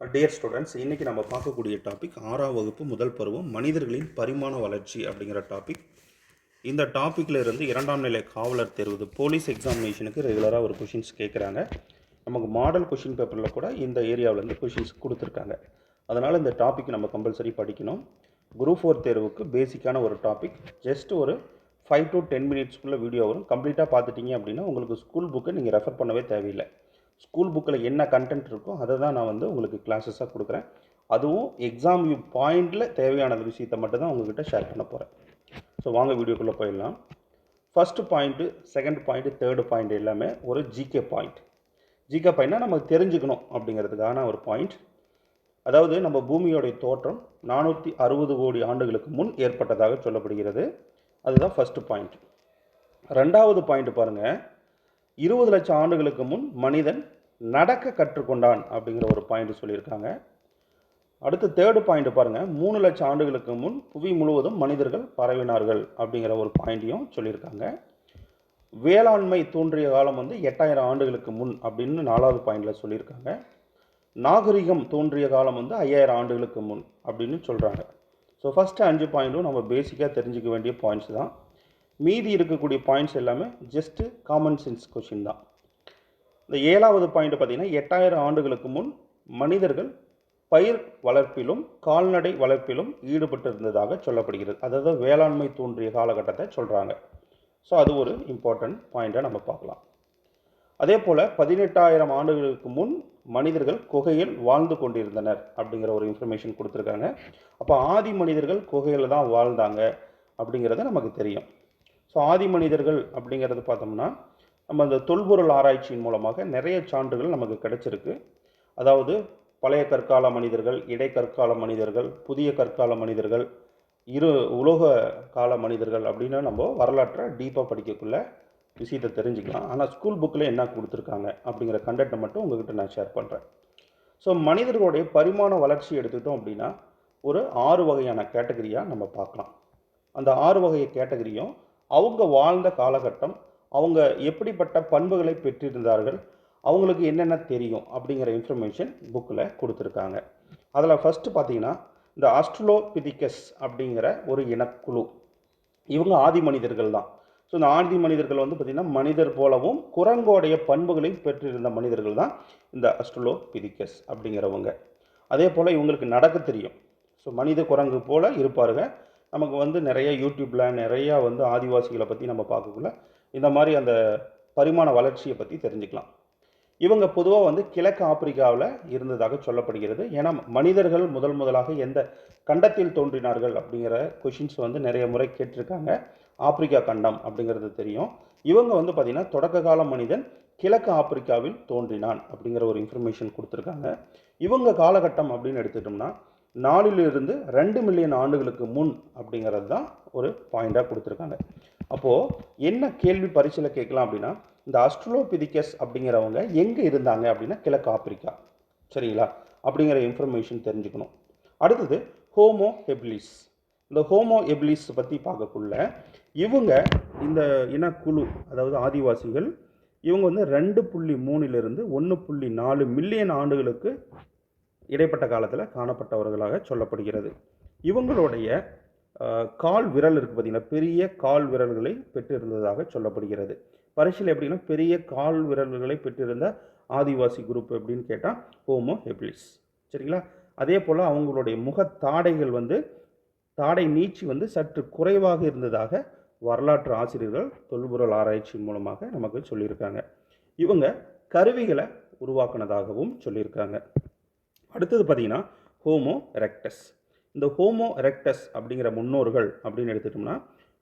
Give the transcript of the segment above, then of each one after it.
Dear students இன்றைக்கி நம்ம பார்க்கக்கூடிய டாபிக் ஆறாம் வகுப்பு முதல் பருவம் மனிதர்களின் பரிமாண வளர்ச்சி அப்படிங்கிற டாபிக் இந்த டாப்பிக்கில் இருந்து இரண்டாம் நிலை காவலர் தேர்வு போலீஸ் எக்ஸாமினேஷனுக்கு ரெகுலராக ஒரு கொஷின்ஸ் கேட்குறாங்க நமக்கு மாடல் கொஷின் பேப்பரில் கூட இந்த ஏரியாவிலேருந்து கொஷின்ஸ் கொடுத்துருக்காங்க. அதனால் இந்த டாபிக் நம்ம கம்பல்சரி படிக்கணும். குரூப் ஃபோர் தேர்வுக்கு பேசிக்கான ஒரு டாபிக் ஜஸ்ட் ஒரு ஃபைவ் டு டென் மினிட்ஸ்க்குள்ளே வீடியோ வரும். கம்ப்ளீட்டாக பார்த்துட்டிங்க அப்படின்னா உங்களுக்கு ஸ்கூல் புக்கை நீங்கள் ரெஃபர் பண்ணவே தேவையில்லை. ஸ்கூல் புக்கில் என்ன கண்டென்ட் இருக்கோ அதை தான் நான் வந்து உங்களுக்கு கிளாஸஸாக கொடுக்குறேன். அதுவும் எக்ஸாம் வியூ பாயிண்டில் தேவையான விஷயத்தை மட்டும் தான் உங்ககிட்ட ஷேர் பண்ண போகிறேன் ஸோ வாங்க வீடியோக்குள்ளே போயிடலாம். First point second point third point எல்லாமே ஒரு ஜிகே பாயிண்ட் ஜிகே பாயிண்ட்னா நமக்கு தெரிஞ்சுக்கணும் அப்படிங்கிறதுக்கான ஒரு பாயிண்ட் அதாவது நம்ம பூமியோடைய தோற்றம் நானூற்றி அறுபது கோடி ஆண்டுகளுக்கு முன் ஏற்பட்டதாக சொல்லப்படுகிறது. அதுதான் ஃபஸ்ட்டு பாயிண்ட் ரெண்டாவது பாயிண்ட் பாருங்கள் இருபது லட்சம் ஆண்டுகளுக்கு முன் மனிதன் நடக்க கற்றுக்கொண்டான் அப்படிங்கிற ஒரு பாயிண்ட் சொல்லியிருக்காங்க. அடுத்து தேர்டு பாயிண்ட் பாருங்கள் மூணு லட்சம் ஆண்டுகளுக்கு முன் புவி முழுவதும் மனிதர்கள் பரவினார்கள் அப்படிங்கிற ஒரு பாயிண்ட்டையும் சொல்லியிருக்காங்க. வேளாண்மை தோன்றிய காலம் வந்து எட்டாயிரம் ஆண்டுகளுக்கு முன் அப்படின்னு நாலாவது பாயிண்டில் சொல்லியிருக்காங்க. நாகரிகம் தோன்றிய காலம் வந்து ஐயாயிரம் ஆண்டுகளுக்கு முன் அப்படின்னு சொல்கிறாங்க ஸோ ஃபஸ்ட்டு அஞ்சு பாயிண்ட்டும் நம்ம பேசிக்காக தெரிஞ்சுக்க வேண்டிய பாயிண்ட்ஸ் தான். மீதி இருக்கக்கூடிய பாயிண்ட்ஸ் எல்லாமே ஜஸ்ட்டு காமன் சென்ஸ் கொஷின் தான். இந்த ஏழாவது பாயிண்ட் பார்த்தீங்கன்னா எட்டாயிரம் ஆண்டுகளுக்கு முன் மனிதர்கள் பயிர் வளர்ப்பிலும் கால்நடை வளர்ப்பிலும் ஈடுபட்டு இருந்ததாக சொல்லப்படுகிறது. அதாவது வேளாண்மை தோன்றிய காலகட்டத்தை சொல்கிறாங்க ஸோ அது ஒரு இம்பார்ட்டண்ட் பாயிண்ட்டை நம்ம பார்க்கலாம். அதே போல் பதினெட்டாயிரம் ஆண்டுகளுக்கு முன் மனிதர்கள் குகையில் வாழ்ந்து கொண்டிருந்தனர் அப்படிங்கிற ஒரு இன்ஃபர்மேஷன் கொடுத்துருக்காங்க. அப்போ ஆதி மனிதர்கள் குகையில் தான் வாழ்ந்தாங்க அப்படிங்கிறது நமக்கு தெரியும். ஸோ ஆதி மனிதர்கள் அப்படிங்கிறது பார்த்தோம்னா நம்ம அந்த தொல்பொருள் ஆராய்ச்சியின் மூலமாக நிறைய சான்றுகள் நமக்கு கிடைச்சிருக்கு. அதாவது பழைய கற்கால மனிதர்கள் இடைக்கற்கால மனிதர்கள் புதிய கற்கால மனிதர்கள் இரு உலோக கால மனிதர்கள் அப்படின்னு நம்ம வரலாற்றை டீப்பாக படிக்கக்குள்ள விஷயத்தை தெரிஞ்சுக்கலாம். ஆனால் ஸ்கூல் புக்கில் என்ன கொடுத்துருக்காங்க அப்படிங்கிற கண்டெக்டை மட்டும் உங்ககிட்ட நான் ஷேர் பண்ணுறேன் ஸோ மனிதர்களுடைய பரிமாண வளர்ச்சி எடுத்துக்கிட்டோம் அப்படின்னா ஒரு ஆறு வகையான கேட்டகரியாக நம்ம பார்க்கலாம். அந்த ஆறு வகை கேட்டகரியும் அவங்க வாழ்ந்த காலகட்டம் அவங்க எப்படிப்பட்ட பண்புகளை பெற்றிருந்தார்கள் அவங்களுக்கு என்னென்ன தெரியும் அப்படிங்கிற இன்ஃபர்மேஷன் புக்கில் கொடுத்துருக்காங்க. அதில் ஃபஸ்ட்டு பார்த்தீங்கன்னா இந்த ஆஸ்ட்ரோலோபிதிகஸ் அப்படிங்கிற ஒரு இனக்குழு. இவங்க ஆதி மனிதர்கள் தான். ஸோ இந்த ஆதி மனிதர்கள் வந்து பார்த்திங்கன்னா மனிதர் போலவும் குரங்கோடைய பண்புகளை பெற்றிருந்த மனிதர்கள் தான் இந்த அஸ்ட்ரோலோபிதிகஸ் அப்படிங்கிறவங்க. அதே போல் இவங்களுக்கு நடக்க தெரியும். ஸோ மனித குரங்கு போல் இருப்பாருங்க. நமக்கு வந்து நிறைய யூடியூப்பில் நிறையா வந்து ஆதிவாசிகளை பற்றி நம்ம பார்க்கக்குள்ள இந்த மாதிரி அந்த பரிமாண வளர்ச்சியை பற்றி தெரிஞ்சுக்கலாம். இவங்க பொதுவாக வந்து கிழக்கு ஆப்பிரிக்காவில் இருந்ததாக சொல்லப்படுகிறது. ஏன்னா மனிதர்கள் முதல் முதலாக எந்த கண்டத்தில் தோன்றினார்கள் அப்படிங்கிற கொஷின்ஸ் வந்து நிறைய முறை கேட்டிருக்காங்க. ஆப்பிரிக்கா கண்டம் அப்படிங்கிறது தெரியும். இவங்க வந்து பார்த்திங்கன்னா தொடக்க கால மனிதன் கிழக்கு ஆப்பிரிக்காவில் தோன்றினான் அப்படிங்கிற ஒரு இன்ஃபர்மேஷன் கொடுத்துருக்காங்க. இவங்க காலகட்டம் அப்படின்னு எடுத்துட்டோம்னா நாலிலிருந்து ரெண்டு மில்லியன் ஆண்டுகளுக்கு முன் அப்படிங்கிறது தான் ஒரு பாயிண்டாக கொடுத்துருக்காங்க. அப்போது என்ன கேள்வி பரிசில் கேட்கலாம் அப்படின்னா இந்த அஸ்ட்ரோலோபிதிகஸ் அப்படிங்கிறவங்க எங்கே இருந்தாங்க அப்படின்னா கிழக்கு ஆப்பிரிக்கா. சரிங்களா? அப்படிங்கிற இன்ஃபர்மேஷன் தெரிஞ்சுக்கணும். அடுத்தது ஹோமோ ஹெப்லிஸ் இந்த ஹோமோ எப்லிஸ் பற்றி பார்க்கக்குள்ள இவங்க இந்த இனக்குழு அதாவது ஆதிவாசிகள் இவங்க வந்து ரெண்டு புள்ளி மூணிலிருந்து ஒன்று புள்ளி நாலு மில்லியன் ஆண்டுகளுக்கு இடைப்பட்ட காலத்தில் காணப்பட்டவர்களாக சொல்லப்படுகிறது. இவங்களுடைய கால் விரல் இருக்குது பார்த்திங்கன்னா பெரிய கால் விரல்களை பெற்றிருந்ததாக சொல்லப்படுகிறது. பரிசில் எப்படின்னா பெரிய கால் விரல்களை பெற்றிருந்த ஆதிவாசி குரூப் எப்படின்னு கேட்டால் ஹோமோ ஹெப்லிஸ். சரிங்களா? அதே போல் அவங்களுடைய முகத்தாடைகள் வந்து தாடை நீச்சி வந்து சற்று குறைவாக இருந்ததாக வரலாற்று ஆசிரியர்கள் தொல்பொருள் ஆராய்ச்சி மூலமாக நமக்கு சொல்லியிருக்காங்க. இவங்க கருவிகளை உருவாக்குனதாகவும் சொல்லியிருக்காங்க. அடுத்தது பார்த்திங்கன்னா ஹோமோ ரெக்டஸ் இந்த ஹோமோ ரெக்டஸ் அப்படிங்கிற முன்னோர்கள் அப்படின்னு எடுத்துட்டோம்னா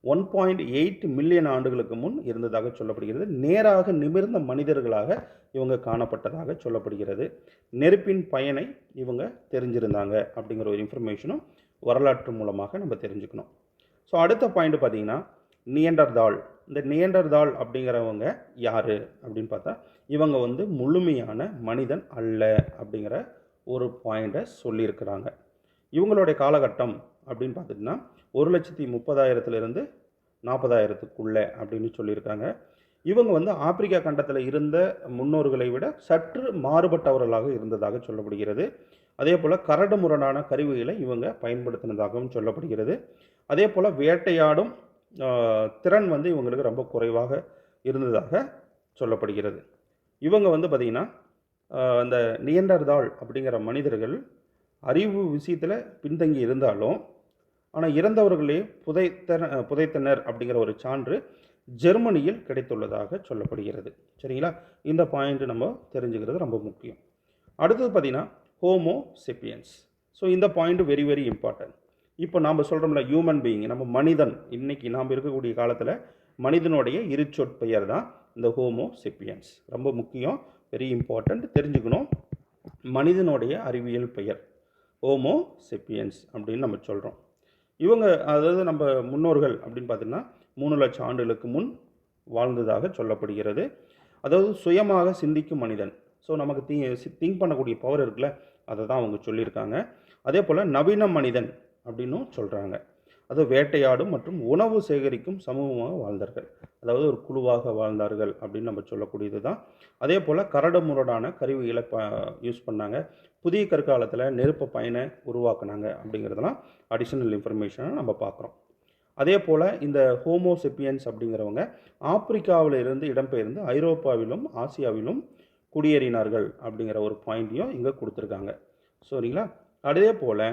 ஒன் பாயிண்ட் எயிட் மில்லியன் ஆண்டுகளுக்கு முன் இருந்ததாக சொல்லப்படுகிறது. நேராக நிமிர்ந்த மனிதர்களாக இவங்க காணப்பட்டதாக சொல்லப்படுகிறது. நெருப்பின் பயனை இவங்க தெரிஞ்சிருந்தாங்க அப்படிங்கிற ஒரு இன்ஃபர்மேஷனும் வரலாற்று மூலமாக நம்ம தெரிஞ்சுக்கணும். ஸோ அடுத்த பாயிண்ட் பார்த்தீங்கன்னா நியண்டர்தாள். இந்த நியண்டர்தாள் அப்படிங்கிறவங்க யார் அப்படின்னு பார்த்தா இவங்க வந்து முழுமையான மனிதன் அல்ல அப்படிங்கிற ஒரு பாயிண்ட்டை சொல்லியிருக்கிறாங்க. இவங்களுடைய காலகட்டம் அப்படின்னு பார்த்துட்டிங்கன்னா ஒரு லட்சத்தி முப்பதாயிரத்துலேருந்து நாற்பதாயிரத்துக்குள்ளே அப்படின்னு சொல்லியிருக்காங்க. இவங்க வந்து ஆப்பிரிக்கா கண்டத்தில் இருந்த முன்னோர்களை விட சற்று மாறுபட்டவர்களாக இருந்ததாக சொல்லப்படுகிறது. அதே போல் கரடு முரடான கருவிகளை இவங்க பயன்படுத்தினதாகவும் சொல்லப்படுகிறது. அதே போல் வேட்டையாடும் திறன் வந்து இவங்களுக்கு ரொம்ப குறைவாக இருந்ததாக சொல்லப்படுகிறது. இவங்க வந்து பார்த்திங்கன்னா அந்த நியண்டர்தாள் அப்படிங்கிற மனிதர்கள் அறிவு விஷயத்தில் பின்தங்கி இருந்தாலும் ஆனால் இறந்தவர்களே புதைத்தன புதைத்தனர் அப்படிங்கிற ஒரு சான்று ஜெர்மனியில் கிடைத்துள்ளதாக சொல்லப்படுகிறது. சரிங்களா? இந்த பாயிண்ட் நம்ம தெரிஞ்சுக்கிறது ரொம்ப முக்கியம். அடுத்தது பார்த்திங்கன்னா ஹோமோ செப்பியன்ஸ் ஸோ இந்த பாயிண்ட் வெரி வெரி இம்பார்ட்டன்ட் இப்போ நாம் சொல்கிறோம்ல ஹியூமன் பீயிங் நம்ம மனிதன். இன்றைக்கி நாம் இருக்கக்கூடிய காலத்தில் மனிதனுடைய இருச்சொற்பெயர் தான் இந்த ஹோமோ செப்பியன்ஸ் ரொம்ப முக்கியம். வெரி இம்பார்ட்டண்ட் தெரிஞ்சுக்கணும். மனிதனுடைய அறிவியல் பெயர். ஓமோ செப்பியன்ஸ் அப்படின்னு நம்ம சொல்கிறோம் இவங்க அதாவது நம்ம முன்னோர்கள் அப்படின்னு பார்த்தீங்கன்னா மூணு லட்சம் ஆண்டுகளுக்கு முன் வாழ்ந்ததாக சொல்லப்படுகிறது. அதாவது சுயமாக சிந்திக்கும் மனிதன். ஸோ நமக்கு தீ திங்க் பண்ணக்கூடிய பவர் இருக்குல்ல அதை தான் அவங்க சொல்லியிருக்காங்க. அதே போல் நவீன மனிதன் அப்படின்னும் சொல்கிறாங்க அது வேட்டையாடும் மற்றும் உணவு சேகரிக்கும் சமூகமாக வாழ்ந்தார்கள். அதாவது ஒரு குழுவாக வாழ்ந்தார்கள் அப்படின்னு நம்ம சொல்லக்கூடியது தான். அதே போல் கரடு முரடான கருவிகளை ப யூஸ் பண்ணாங்க. புதிய கற்காலத்தில் நெருப்பு பயனை உருவாக்குனாங்க அப்படிங்கிறதெல்லாம் அடிஷனல் இன்ஃபர்மேஷனை நம்ம பார்க்குறோம். அதே போல் இந்த ஹோமோசெப்பியன்ஸ் அப்படிங்கிறவங்க ஆப்பிரிக்காவில் இருந்து இடம்பெயர்ந்து ஐரோப்பாவிலும் ஆசியாவிலும் குடியேறினார்கள் அப்படிங்கிற ஒரு பாயிண்ட்டையும் இங்கே கொடுத்துருக்காங்க. சரிங்களா? அதே போல்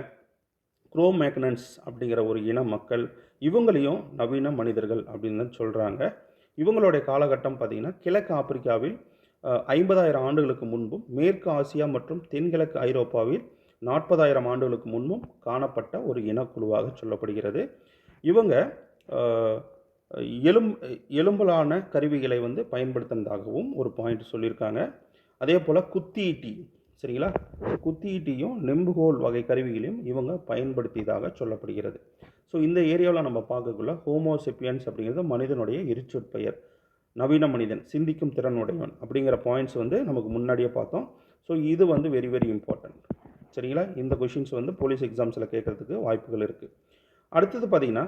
குரோமேக்னன்ஸ் அப்படிங்கிற ஒரு இன மக்கள் இவங்களையும் நவீன மனிதர்கள் அப்படின்னு தான் சொல்கிறாங்க இவங்களுடைய காலகட்டம் பார்த்திங்கன்னா கிழக்கு ஆப்பிரிக்காவில் ஐம்பதாயிரம் ஆண்டுகளுக்கு முன்பும் மேற்கு ஆசியா மற்றும் தென்கிழக்கு ஐரோப்பாவில் நாற்பதாயிரம் ஆண்டுகளுக்கு முன்பும் காணப்பட்ட ஒரு இனக்குழுவாக சொல்லப்படுகிறது. இவங்க எலும் எலும்பலான கருவிகளை வந்து பயன்படுத்தினதாகவும் ஒரு பாயிண்ட் சொல்லியிருக்காங்க. அதே போல் குத்தீட்டி சரிங்களா? குத்தியீட்டியும் நெம்புகோல் வகை கருவிகளையும் இவங்க பயன்படுத்தியதாக சொல்லப்படுகிறது. ஸோ இந்த ஏரியாவில் நம்ம பார்க்கக்குள்ள ஹோமோசெப்பியன்ஸ் அப்படிங்கிறது மனிதனுடைய இருச்சொற்பெயர் நவீன மனிதன் சிந்திக்கும் திறனுடையவன் அப்படிங்கிற பாயிண்ட்ஸ் வந்து நமக்கு முன்னாடியே பார்த்தோம். ஸோ இது வந்து வெரி வெரி இம்பார்ட்டன்ட் சரிங்களா? இந்த கொஷின்ஸ் வந்து போலீஸ் எக்ஸாம்ஸில் கேட்குறதுக்கு வாய்ப்புகள் இருக்குது அடுத்தது பார்த்திங்கன்னா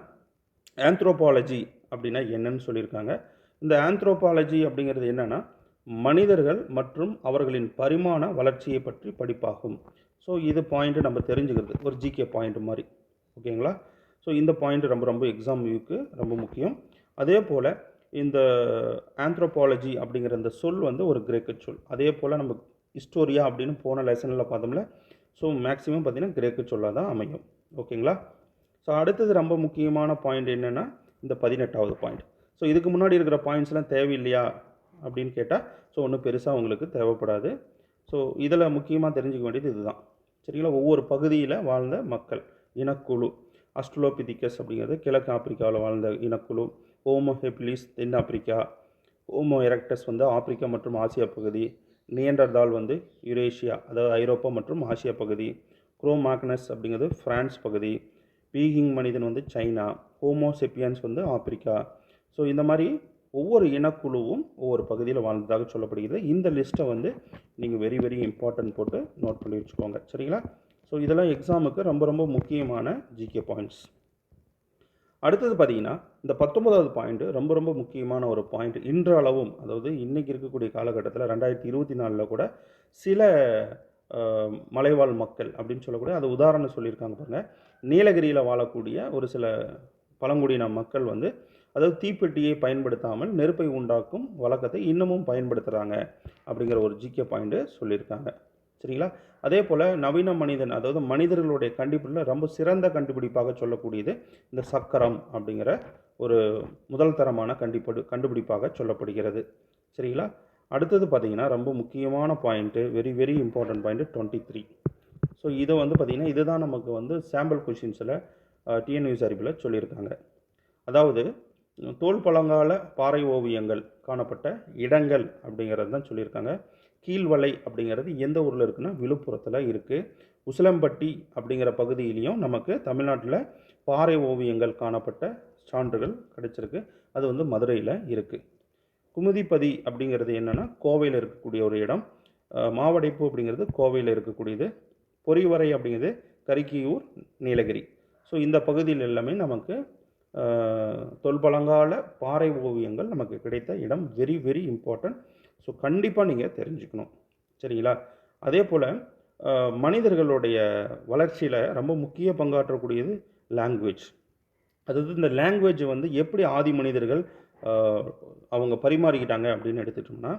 ஆந்த்ரோபாலஜி அப்படின்னா என்னன்னு சொல்லியிருக்காங்க. இந்த ஆந்த்ரோபாலஜி அப்படிங்கிறது என்னென்னா மனிதர்கள் மற்றும் அவர்களின் பரிமாண வளர்ச்சியை பற்றி படிப்பாகும். ஸோ இது பாயிண்ட்டு நம்ம தெரிஞ்சுக்கிறது. ஒரு ஜிகே பாயிண்ட் மாதிரி. ஓகேங்களா? ஸோ இந்த பாயிண்ட் ரொம்ப ரொம்ப எக்ஸாம் வியூக்கு ரொம்ப முக்கியம். அதே போல் இந்த ஆந்த்ரோபாலஜி அப்படிங்கிற இந்த சொல் வந்து ஒரு கிரேக்க சொல். அதே போல் நம்ம ஹிஸ்டோரியா அப்படின்னு போன லெசனில் பார்த்தோம்ல. ஸோ மேக்ஸிமம் பார்த்திங்கன்னா கிரேக்க சொல்லாக தான் அமையும். ஓகேங்களா? ஸோ அடுத்தது ரொம்ப முக்கியமான பாயிண்ட் என்னென்னா இந்த பதினெட்டாவது பாயிண்ட் ஸோ இதுக்கு முன்னாடி இருக்கிற பாயிண்ட்ஸ்லாம் தேவையில்லையா? அப்படின்னு கேட்டால் ஸோ ஒன்றும் பெருசாக உங்களுக்கு தேவைப்படாது. ஸோ இதில் முக்கியமாக தெரிஞ்சுக்க வேண்டியது இதுதான். சரிங்களா? ஒவ்வொரு பகுதியில் வாழ்ந்த மக்கள் இனக்குழு அஸ்ட்ரோபிதிக்கஸ் அப்படிங்கிறது கிழக்கு ஆப்பிரிக்காவில் வாழ்ந்த இனக்குழு ஹோமோ ஹெப்லிஸ் தென் ஆப்பிரிக்கா ஹோமோ எரக்டஸ் வந்து ஆப்பிரிக்கா மற்றும் ஆசியா பகுதி நியண்டர்தால் வந்து யுரேஷியா அதாவது ஐரோப்பா மற்றும் ஆசியா பகுதி குரோமாக்னஸ் அப்படிங்கிறது ஃப்ரான்ஸ் பகுதி பீகிங் மனிதன் வந்து சைனா ஹோமோசெப்பியன்ஸ் வந்து ஆப்பிரிக்கா. ஸோ இந்த மாதிரி ஒவ்வொரு இனக்குழுவும் ஒவ்வொரு பகுதியில் வாழ்ந்ததாக சொல்லப்படுகிறது. இந்த லிஸ்ட்டை வந்து நீங்கள் வெரி வெரி இம்பார்ட்டன்ட் போட்டு நோட் பண்ணி வச்சுக்கோங்க. சரிங்களா? ஸோ இதெல்லாம் எக்ஸாமுக்கு ரொம்ப ரொம்ப முக்கியமான ஜிகே பாயிண்ட்ஸ் அடுத்தது பார்த்தீங்கன்னா இந்த பத்தொன்பதாவது பாயிண்ட்டு ரொம்ப ரொம்ப முக்கியமான ஒரு பாயிண்ட் இன்றளவும் அதாவது இன்றைக்கி இருக்கக்கூடிய காலகட்டத்தில் ரெண்டாயிரத்தி இருபத்தி நாலில் கூட சில மலைவாழ் மக்கள் அப்படின்னு சொல்லக்கூடிய அது உதாரணம் சொல்லியிருக்காங்க பாருங்கள் நீலகிரியில் வாழக்கூடிய ஒரு சில பழங்குடியின மக்கள் வந்து அதாவது தீப்பெட்டியை பயன்படுத்தாமல் நெருப்பை உண்டாக்கும் வழக்கத்தை இன்னமும் பயன்படுத்துகிறாங்க அப்படிங்கிற ஒரு ஜிகே பாயிண்ட்டு சொல்லியிருக்காங்க. சரிங்களா? அதே போல் நவீன மனிதன் அதாவது மனிதர்களுடைய கண்டுபிடிப்பில் ரொம்ப சிறந்த கண்டுபிடிப்பாக சொல்லக்கூடியது இந்த சக்கரம் அப்படிங்கிற ஒரு முதல் தரமான கண்டிப்படு கண்டுபிடிப்பாக சொல்லப்படுகிறது. சரிங்களா? அடுத்தது பார்த்தீங்கன்னா ரொம்ப முக்கியமான point very very important point twenty three so இதை வந்து பார்த்திங்கன்னா இதுதான் நமக்கு வந்து சாம்பிள் கொஷின்ஸில் டிஎன்யூஸ் அறிவில் சொல்லியிருக்காங்க. அதாவது தோல் பழங்கால பாறை ஓவியங்கள் காணப்பட்ட இடங்கள் அப்படிங்கிறது தான் சொல்லியிருக்காங்க. கீழ்வலை அப்படிங்கிறது எந்த ஊரில் இருக்குன்னா விழுப்புரத்தில் இருக்குது உசிலம்பட்டி அப்படிங்கிற பகுதியிலையும் நமக்கு தமிழ்நாட்டில் பாறை ஓவியங்கள் காணப்பட்ட சான்றுகள் கிடைச்சிருக்கு. அது வந்து மதுரையில் இருக்குது குமுதிப்பதி அப்படிங்கிறது என்னென்னா கோவையில் இருக்கக்கூடிய ஒரு இடம். மாவடைப்பு அப்படிங்கிறது கோவையில் இருக்கக்கூடியது. பொறிவரை அப்படிங்கிறது கரிக்கியூர் நீலகிரி. ஸோ இந்த பகுதியில் எல்லாமே நமக்கு தொல்பழங்கால பாறை ஓவியங்கள் நமக்கு கிடைத்த இடம். வெரி வெரி இம்பார்ட்டன்ட் ஸோ கண்டிப்பாக நீங்கள் தெரிஞ்சுக்கணும். சரிங்களா? அதே போல் மனிதர்களுடைய வளர்ச்சியில் ரொம்ப முக்கிய பங்காற்றக்கூடியது லாங்குவேஜ் அதாவது இந்த லாங்குவேஜ் வந்து எப்படி ஆதி மனிதர்கள் அவங்க பரிமாறிக்கிட்டாங்க அப்படின்னு எடுத்துட்டோம்னா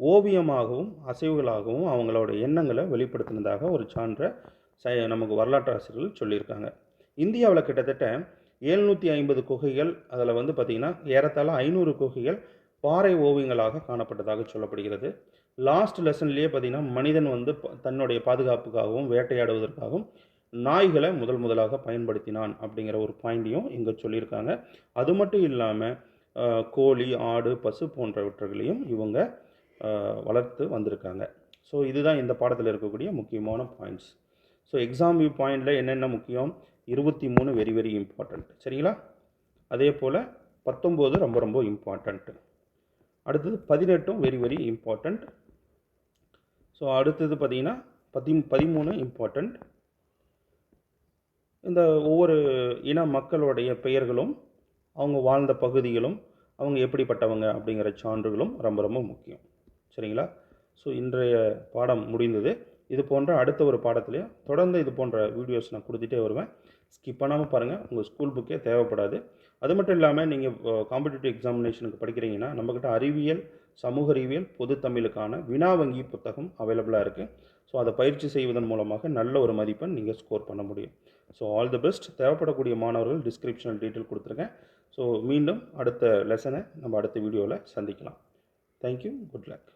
ஓவியமாகவும் அசைவுகளாகவும் அவங்களோட எண்ணங்களை வெளிப்படுத்தினதாக ஒரு சான்றை நமக்கு வரலாற்று ஆசிரியர்கள் சொல்லியிருக்காங்க. இந்தியாவில் கிட்டத்தட்ட எழுநூற்றி ஐம்பது குகைகள் அதில் வந்து பார்த்திங்கன்னா ஏறத்தாழ ஐநூறு குகைகள் பாறை ஓவியங்களாக காணப்பட்டதாக சொல்லப்படுகிறது. லாஸ்ட் லெசன்லேயே பார்த்திங்கன்னா மனிதன் வந்து ப- தன்னுடைய பாதுகாப்புக்காகவும் வேட்டையாடுவதற்காகவும் நாய்களை முதல் முதலாக பயன்படுத்தினான் அப்படிங்கிற ஒரு பாயிண்ட்டையும் இங்கே சொல்லியிருக்காங்க. அது மட்டும் இல்லாமல் கோழி ஆடு பசு போன்றவற்றைகளையும் இவங்க வளர்த்து வந்திருக்காங்க. ஸோ இதுதான் இந்த பாடத்தில் இருக்கக்கூடிய முக்கியமான பாயிண்ட்ஸ் ஸோ எக்ஸாம் வியூ பாயிண்டில் என்னென்ன முக்கியம்? இருபத்தி மூணு வெரி வெரி இம்பார்ட்டண்ட் சரிங்களா? அதே போல் பத்தொம்போது ரொம்ப ரொம்ப இம்பார்ட்டண்ட்டு அடுத்தது பதினெட்டும் வெரி வெரி இம்பார்ட்டண்ட் ஸோ அடுத்தது பார்த்திங்கன்னா பதி பதிமூணு இம்பார்ட்டண்ட் இந்த ஒவ்வொரு இன மக்களுடைய பெயர்களும் அவங்க வாழ்ந்த பகுதிகளும் அவங்க எப்படிப்பட்டவங்க அப்படிங்கிற சான்றுகளும் ரொம்ப ரொம்ப முக்கியம். சரிங்களா? ஸோ இன்றைய பாடம் முடிந்தது. இது போன்ற அடுத்த ஒரு பாடத்துலேயும் தொடர்ந்து இது போன்ற வீடியோஸ் நான் கொடுத்துட்டே வருவேன். ஸ்கிப் பண்ணாமல் பாருங்கள் உங்கள் ஸ்கூல் புக்கே தேவைப்படாது. அது மட்டும் இல்லாமல் நீங்கள் காம்படிட்டிவ் எக்ஸாமினேஷனுக்கு படிக்கிறீங்கன்னா நம்மக்கிட்ட அறிவியல் சமூக அறிவியல் பொது தமிழுக்கான வினா வங்கி புத்தகம் அவைலபிளாக இருக்குது ஸோ அதை பயிற்சி செய்வதன் மூலமாக நல்ல ஒரு மதிப்பெண் நீங்கள் ஸ்கோர் பண்ண முடியும். ஸோ ஆல் தி பெஸ்ட் தேவைப்படக்கூடிய மாணவர்கள் டிஸ்கிரிப்ஷனில் டீட்டெயில் கொடுத்துருக்கேன் ஸோ மீண்டும் அடுத்த லெசனை நம்ம அடுத்த வீடியோவில் சந்திக்கலாம். Thank you good luck